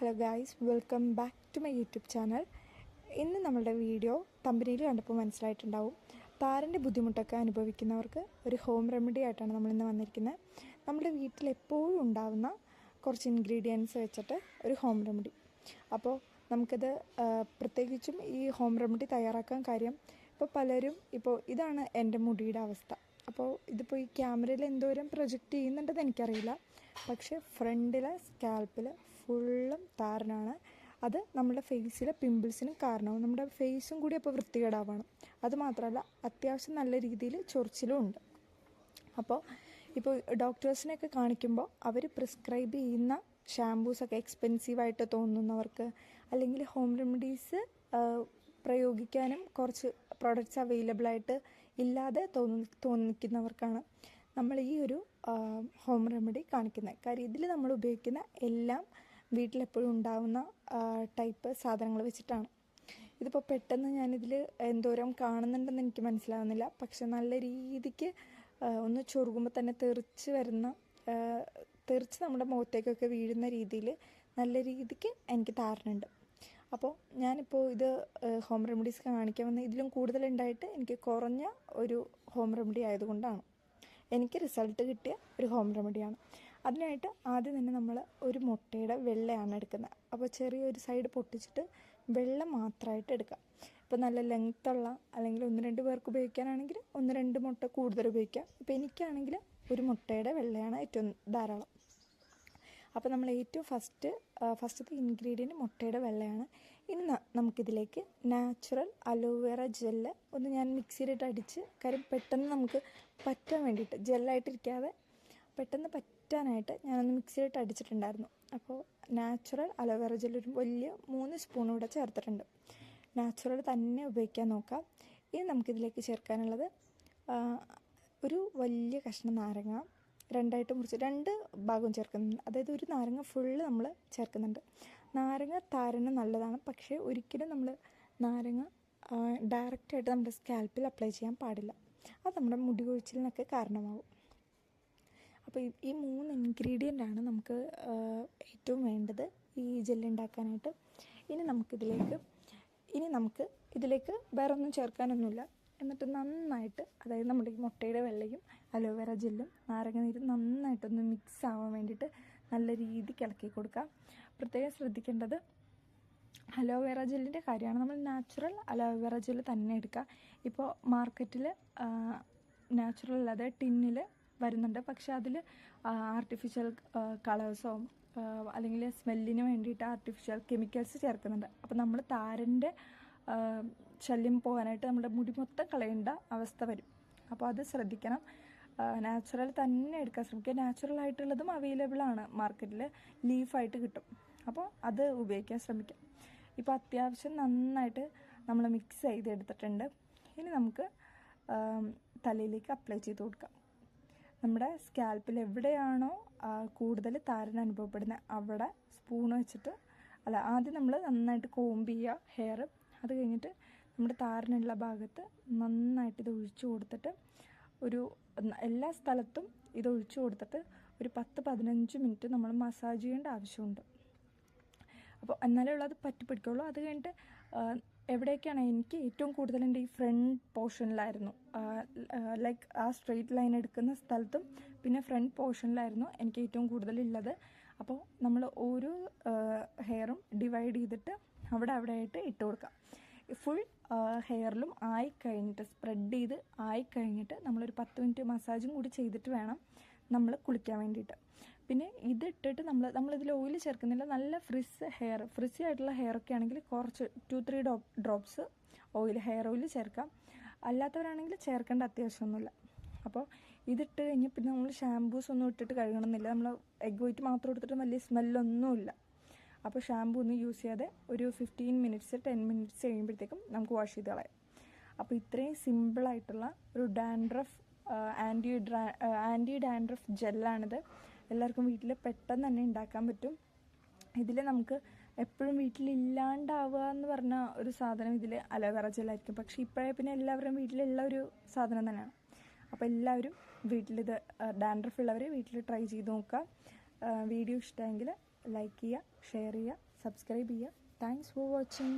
Hello guys welcome back to my YouTube channel ഇന്ന് നമ്മളുടെ video തമ്പനിയിൽ കണ്ടപ്പോൾ മനസ്സിലായിട്ടുണ്ടാവും. താരന്റെ ബുദ്ധിമുട്ടൊക്കെ അനുഭവിക്കുന്നവർക്ക് ഒരു ഹോം റെമഡി ആയിട്ടാണ് നമ്മളിന്ന് വന്നിരിക്കുന്നത്. നമ്മുടെ വീട്ടിൽ എപ്പോഴും ഉണ്ടാകുന്ന കുറച്ച് ഇൻഗ്രീഡിയൻസ് വെച്ചിട്ട് ഒരു ഹോം റെമഡി അപ്പോൾ നമുക്കത് പ്രത്യേകിച്ചും ഈ ഹോം റെമഡി തയ്യാറാക്കാൻ കാര്യം ഇപ്പോൾ പലരും ഇപ്പോൾ ഇതാണ് എന്റെ മുടിയുടെ അവസ്ഥ. അപ്പോൾ ഇതിപ്പോൾ ഈ ക്യാമറയിൽ എന്തോരം പ്രൊജക്റ്റ് ചെയ്യുന്നുണ്ടെന്ന് എനിക്കറിയില്ല. പക്ഷേ ഫ്രണ്ടിലെ സ്കാൽപ്പിൽ ഫുള്ളും താരനാണ്. അത് നമ്മുടെ ഫേസിലെ പിമ്പിൾസിനും കാരണമാവും. നമ്മുടെ ഫേസും കൂടി അപ്പോൾ വൃത്തികേടാവണം. അതുമാത്രമല്ല അത്യാവശ്യം നല്ല രീതിയിൽ ചൊറിച്ചിലും ഉണ്ട്. അപ്പോൾ ഇപ്പോൾ ഡോക്ടേഴ്സിനെയൊക്കെ കാണിക്കുമ്പോൾ അവർ പ്രിസ്ക്രൈബ് ചെയ്യുന്ന ഷാംപൂസൊക്കെ എക്സ്പെൻസീവായിട്ട് തോന്നുന്നവർക്ക് അല്ലെങ്കിൽ ഹോം റെമഡീസ് പ്രയോഗിക്കാനും കുറച്ച് പ്രോഡക്റ്റ്സ് അവൈലബിൾ ആയിട്ട് ഇല്ലാതെ തോന്നി തോന്നിക്കുന്നവർക്കാണ് നമ്മൾ ഈ ഒരു ഹോം റെമഡി കാണിക്കുന്നത്. കാര്യം ഇതിൽ നമ്മൾ ഉപയോഗിക്കുന്ന എല്ലാം വീട്ടിലെപ്പോഴും ഉണ്ടാവുന്ന ടൈപ്പ് സാധനങ്ങൾ വെച്ചിട്ടാണ്. ഇതിപ്പോൾ പെട്ടെന്ന് ഞാനിതിൽ എന്തോരം കാണുന്നുണ്ടെന്ന് എനിക്ക് മനസ്സിലാവുന്നില്ല. പക്ഷെ നല്ല രീതിക്ക് ഒന്ന് ചൊറുകുമ്പോൾ തന്നെ തെറിച്ച് വരുന്ന തെറിച്ച് നമ്മുടെ മുഖത്തേക്കൊക്കെ വീഴുന്ന രീതിയിൽ നല്ല രീതിക്ക് എനിക്ക് താരനുണ്ട് അപ്പോൾ ഞാനിപ്പോൾ ഇത് ഹോം റെമഡീസ് കാണിക്കാൻ വന്ന ഇതിലും കൂടുതലുണ്ടായിട്ട് എനിക്ക് കുറഞ്ഞ ഒരു ഹോം റെമഡി ആയതുകൊണ്ടാണ്. എനിക്ക് റിസൾട്ട് കിട്ടിയ ഒരു ഹോം റെമഡിയാണ് അതിനായിട്ട് ആദ്യം തന്നെ നമ്മൾ ഒരു മുട്ടയുടെ വെള്ളയാണ് എടുക്കുന്നത്. അപ്പോൾ ചെറിയൊരു സൈഡ് പൊട്ടിച്ചിട്ട് വെള്ളം മാത്രമായിട്ട് എടുക്കാം ഇപ്പോൾ നല്ല ലെങ്ത്തുള്ള അല്ലെങ്കിൽ ഒന്ന് രണ്ട് പേർക്ക് ഉപയോഗിക്കാനാണെങ്കിൽ ഒന്ന് രണ്ട് മുട്ട കൂടുതൽ ഉപയോഗിക്കാം ഇപ്പോൾ എനിക്കാണെങ്കിൽ ഒരു മുട്ടയുടെ വെള്ളയാണ് ഏറ്റവും ധാരാളം. അപ്പോൾ നമ്മൾ ഏറ്റവും ഫസ്റ്റ് ഫസ്റ്റത്തെ ഇൻഗ്രീഡിയന്റ് മുട്ടയുടെ വെള്ളയാണ്. ഇനി നമുക്കിതിലേക്ക് നാച്ചുറൽ അലോവേറ ജെല്ല് ഒന്ന് ഞാൻ മിക്സിയിലിട്ട് അടിച്ച് കാര്യം പെട്ടെന്ന് നമുക്ക് പറ്റാൻ വേണ്ടിയിട്ട് ജെല്ലായിട്ടിരിക്കാതെ പെട്ടെന്ന് പറ്റാനായിട്ട് ഞാനൊന്ന് മിക്സിയിലിട്ട് അടിച്ചിട്ടുണ്ടായിരുന്നു. അപ്പോൾ നാച്ചുറൽ അലോവേറ ജെല്ല് ഒരു വലിയ മൂന്ന് സ്പൂൺ ഇവിടെ ചേർത്തിട്ടുണ്ട്. നാച്ചുറൽ തന്നെ ഉപയോഗിക്കാൻ നോക്കാം. ഇനി നമുക്കിതിലേക്ക് ചേർക്കാനുള്ളത് ഒരു വലിയ കഷ്ണം നാരങ്ങ രണ്ടായിട്ട് മുറിച്ച് രണ്ട് ഭാഗവും ചേർക്കുന്നുണ്ട്. അതായത് ഒരു നാരങ്ങ ഫുള്ള് നമ്മൾ ചേർക്കുന്നുണ്ട്. നാരങ്ങ താരന് നല്ലതാണ്. പക്ഷേ ഒരിക്കലും നമ്മൾ നാരങ്ങ ഡയറക്റ്റായിട്ട് നമ്മുടെ സ്കാൽപ്പിൽ അപ്ലൈ ചെയ്യാൻ പാടില്ല. അത് നമ്മുടെ മുടി കൊഴിച്ചിലിനൊക്കെ കാരണമാവും. അപ്പോൾ ഈ- മൂന്ന് ഇൻഗ്രീഡിയന്റ് ആണ് നമുക്ക് ഏറ്റവും വേണ്ടത് ഈ ജെല്ല് ഉണ്ടാക്കാനായിട്ട് ഇനി നമുക്കിതിലേക്ക് ഇനി നമുക്ക് ഇതിലേക്ക് വേറൊന്നും ചേർക്കാനൊന്നുമില്ല. എന്നിട്ട് നന്നായിട്ട് അതായത് നമ്മുടെ ഈ മുട്ടയുടെ വെള്ളയും അലോവേറ ജെല്ലും നാരങ്ങ നീരും നന്നായിട്ടൊന്ന് മിക്സ് ആവാൻ വേണ്ടിയിട്ട് നല്ല രീതിക്ക് ഇളക്കി കൊടുക്കാം. പ്രത്യേകം ശ്രദ്ധിക്കേണ്ടത് അലോവേറ ജെല്ലിന്റെ കാര്യമാണ്. നമ്മൾ നാച്ചുറൽ അലോവേറ ജെല്ല് തന്നെ എടുക്കുക. ഇപ്പോൾ മാർക്കറ്റിൽ നാച്ചുറൽ അല്ലാതെ ടിന്നിൽ വരുന്നുണ്ട്. പക്ഷെ അതിൽ ആർട്ടിഫിഷ്യൽ കളേഴ്സോ അല്ലെങ്കിൽ സ്മെല്ലിന് വേണ്ടിയിട്ട് ആർട്ടിഫിഷ്യൽ കെമിക്കൽസ് ചേർക്കുന്നുണ്ട്. അപ്പോൾ നമ്മൾ താരന്റെ ശല്യം പോകാനായിട്ട് നമ്മുടെ മുടി മൊത്തം കളയേണ്ട അവസ്ഥ വരും. അപ്പോൾ അത് ശ്രദ്ധിക്കണം. നാച്ചുറൽ തന്നെ എടുക്കാൻ ശ്രമിക്കുക നാച്ചുറൽ ആയിട്ടുള്ളതും അവൈലബിൾ ആണ് മാർക്കറ്റിൽ ലീഫായിട്ട് കിട്ടും. അപ്പോൾ അത് ഉപയോഗിക്കാൻ ശ്രമിക്കാം. ഇപ്പോൾ അത്യാവശ്യം നന്നായിട്ട് നമ്മൾ മിക്സ് ചെയ്തെടുത്തിട്ടുണ്ട്. ഇനി നമുക്ക് തലയിലേക്ക് അപ്ലൈ ചെയ്ത് കൊടുക്കാം. നമ്മുടെ സ്കാൽപ്പിൽ എവിടെയാണോ കൂടുതൽ താരൻ അനുഭവപ്പെടുന്നത് അവിടെ സ്പൂൺ വെച്ചിട്ട് അല്ല ആദ്യം നമ്മൾ നന്നായിട്ട് കോമ്പ് ചെയ്യുക ഹെയർ അത് കഴിഞ്ഞിട്ട് നമ്മുടെ താരനുള്ള ഭാഗത്ത് നന്നായിട്ട് ഇത് ഒഴിച്ചു കൊടുത്തിട്ട് ഒരു എല്ലാ സ്ഥലത്തും ഇത് ഒഴിച്ചു കൊടുത്തിട്ട് ഒരു പത്ത് പതിനഞ്ച് മിനിറ്റ് നമ്മൾ മസാജ് ചെയ്യേണ്ട ആവശ്യമുണ്ട്. അപ്പോൾ എന്നാലേ ഉള്ളത് പറ്റി പിടിക്കുള്ളൂ. അത് കഴിഞ്ഞിട്ട് എവിടേക്കാണ് എനിക്ക് ഏറ്റവും കൂടുതൽ എന്റെ ഈ ഫ്രണ്ട് പോർഷനിലായിരുന്നു. ലൈക്ക് ആ സ്ട്രെയിറ്റ് ലൈൻ എടുക്കുന്ന സ്ഥലത്തും പിന്നെ ഫ്രണ്ട് പോർഷനിലായിരുന്നു എനിക്ക് ഏറ്റവും കൂടുതൽ ഉള്ളത് അപ്പോൾ നമ്മൾ ഓരോ ഹെയറും ഡിവൈഡ് ചെയ്തിട്ട് അവിടെ അവിടെ ആയിട്ട് ഇട്ട് കൊടുക്കാം. ഫുൾ ഹെയറിലും ആയി കഴിഞ്ഞിട്ട് സ്പ്രെഡ് ചെയ്ത് ആയി കഴിഞ്ഞിട്ട് നമ്മളൊരു പത്ത് മിനിറ്റ് മസാജും കൂടി ചെയ്തിട്ട് വേണം നമ്മൾ കുളിക്കാൻ വേണ്ടിയിട്ട്. പിന്നെ ഇതിട്ടിട്ട് നമ്മൾ നമ്മളിതിൽ ഓയിൽ ചേർക്കുന്നില്ല നല്ല ഫ്രിസ് ഹെയർ ഫ്രിസി ആയിട്ടുള്ള ഹെയർ ഒക്കെ ആണെങ്കിൽ കുറച്ച് two three dro drops oil hair oil ചേർക്കാം. അല്ലാത്തവരാണെങ്കിൽ ചേർക്കേണ്ട അത്യാവശ്യമൊന്നുമില്ല. അപ്പോൾ ഇതിട്ട് കഴിഞ്ഞ് പിന്നെ നമ്മൾ ഷാംപൂസ് ഒന്നും ഇട്ടിട്ട് കഴുകണമെന്നില്ല നമ്മൾ എഗ് വൈറ്റ് മാത്രം എടുത്തിട്ട് വലിയ സ്മെല്ലൊന്നുമില്ല അപ്പോൾ ഷാമ്പു ഒന്നും യൂസ് ചെയ്യാതെ ഒരു ഫിഫ്റ്റീൻ മിനിറ്റ്സ് ടെൻ മിനിറ്റ്സ് കഴിയുമ്പോഴത്തേക്കും നമുക്ക് വാഷ് ചെയ്ത് കളയാം. അപ്പോൾ ഇത്രയും സിമ്പിളായിട്ടുള്ള ഒരു dandruff anti dra anti dandruff ജെല്ലാണിത് എല്ലാവർക്കും വീട്ടിൽ പെട്ടെന്ന് തന്നെ ഉണ്ടാക്കാൻ പറ്റും. ഇതിൽ നമുക്ക് എപ്പോഴും വീട്ടിലില്ലാണ്ടാവുക എന്ന് പറഞ്ഞ ഒരു സാധനം ഇതിൽ അലോവേറ ജെല്ലായിരിക്കും പക്ഷേ ഇപ്പോഴേ പിന്നെ എല്ലാവരും വീട്ടിലുള്ള ഒരു സാധനം തന്നെയാണ്. അപ്പോൾ എല്ലാവരും വീട്ടിലിത് ഡാൻഡ്രഫ് ഉള്ളവർ വീട്ടിൽ ട്രൈ ചെയ്ത് നോക്കുക. വീഡിയോ ഇഷ്ടമെങ്കിൽ ലൈക്ക് ചെയ്യുക ഷെയർ ചെയ്യുക സബ്സ്ക്രൈബ് ചെയ്യുക താങ്ക്സ് ഫോർ വാച്ചിങ്